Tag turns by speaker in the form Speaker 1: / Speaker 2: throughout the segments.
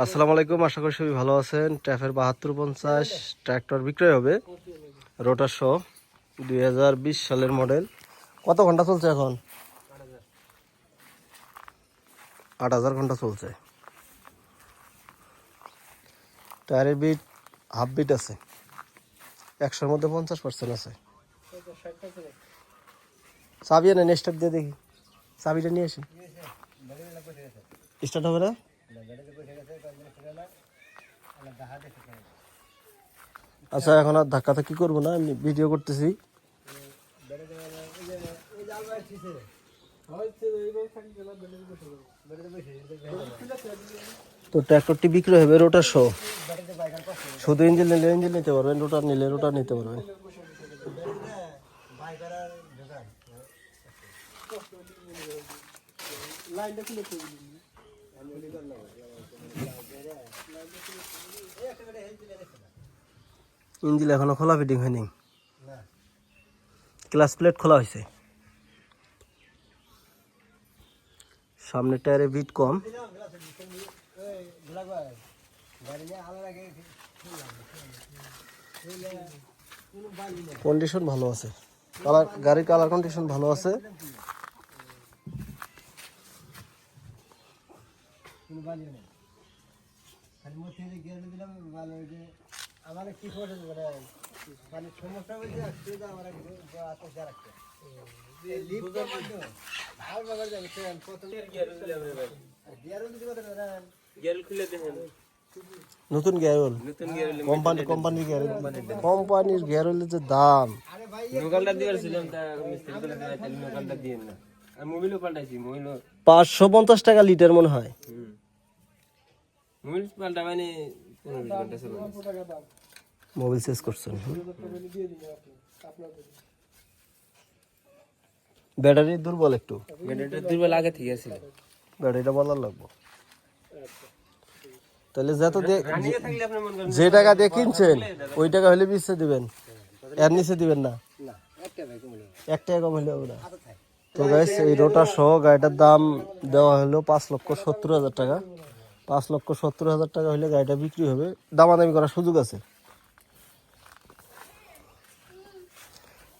Speaker 1: আসসালামু আলাইকুম, আশা করি সবাই ভালো আছেন। ট্যাফের বাহাত্তর পঞ্চাশ, ট্র্যাক্টর বিক্রয় হবে। রোটার শো, দুই হাজার বিশ সালের মডেল। কত ঘণ্টা চলছে এখন? আট হাজার ঘণ্টা চলছে। টায়ারের বিট, হাফ বিট আছে। একশোর মধ্যে পঞ্চাশ পার্সেন্ট আছে। চাবি এনে স্টার্ট দিয়ে দেখি। চাবিটা নিয়ে আসি স্টার্ট হবে না? আচ্ছা এখন আর ধাক্কা ধাক্কি করব না? আমি ভিডিও করতেছি। তো ট্র্যাক্টরটি বিক্রি হবে রোটার শো শুধু ইঞ্জিন নিলে ইঞ্জিন নিতে পারবেন রোটার নিলে রোটার নিতে পারবেন। ইঞ্জিন এখনও খোলা ফিটিং হয়নি? ক্লাস প্লেট খোলা হয়েছে সামনে টায়ারে বিট কম। কন্ডিশন ভালো আছে। কালার গাড়ির কালার কন্ডিশন ভালো আছে।
Speaker 2: আমার কি করে মানে সমস্যা হয়েছে অসুবিধা আমার আত্মসা রাখতে ভালো ব্যাপার যাবে প্রথম গিয়ারও দিতে পারেন
Speaker 1: নতুন গিয়ার অয়েল কোম্পানি কোম্পানির গিয়ার কোম্পানির গিয়ার যে দাম।
Speaker 3: তা করে
Speaker 1: পাঁচশো পঞ্চাশ টাকা লিটার মনে হয়।
Speaker 3: মোবাইল পাল্টা মানে পনেরো ঘণ্টা চলবে
Speaker 1: মোবাইল চেঞ্জ করছেন ব্যাটারি দুর্বল একটু।
Speaker 3: ব্যাটারিটা দুর্বল আগে থেকে ছিল।
Speaker 1: ব্যাটারিটা বলার লাগবো। তাহলে যত
Speaker 3: মন
Speaker 1: যে টাকা দিয়ে কিনছেন ওই টাকা হলে বিচে দিবেন। এর নিচে দিবেন না। এক টাকা কম হলে হবে। না।
Speaker 2: আচ্ছা
Speaker 1: তো গাইস এই রোটার সহ গাড়িটার দাম দেওয়া হলো পাঁচ লক্ষ সত্তর হাজার টাকা। পাঁচ লক্ষ সত্তর হাজার টাকা হলে গাড়িটা বিক্রি হবে। দামাদামি করার সুযোগ আছে।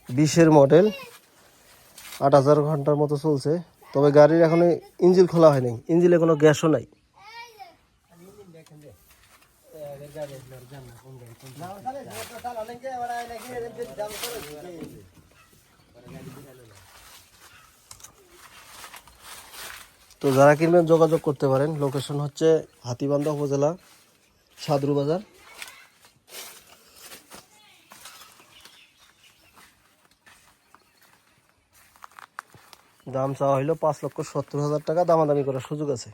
Speaker 1: বিশের মডেল আট হাজার ঘণ্টার মতো চলছে। তবে গাড়ির এখনও ইঞ্জিন খোলা হয়নি। ইঞ্জিনে কোনো গ্যাসও নাই
Speaker 2: তাহলে মোটর চালালে কি ওরা নাকি এর দাম করে
Speaker 1: তো যারা কিনবেন যোগাযোগ করতে পারেন। লোকেশন হচ্ছে হাতিবান্ধা উপজেলা, সাদরু বাজার। দাম চাওয়া হইল পাঁচ লক্ষ সত্তর হাজার টাকা। দামাদামি করার সুযোগ আছে।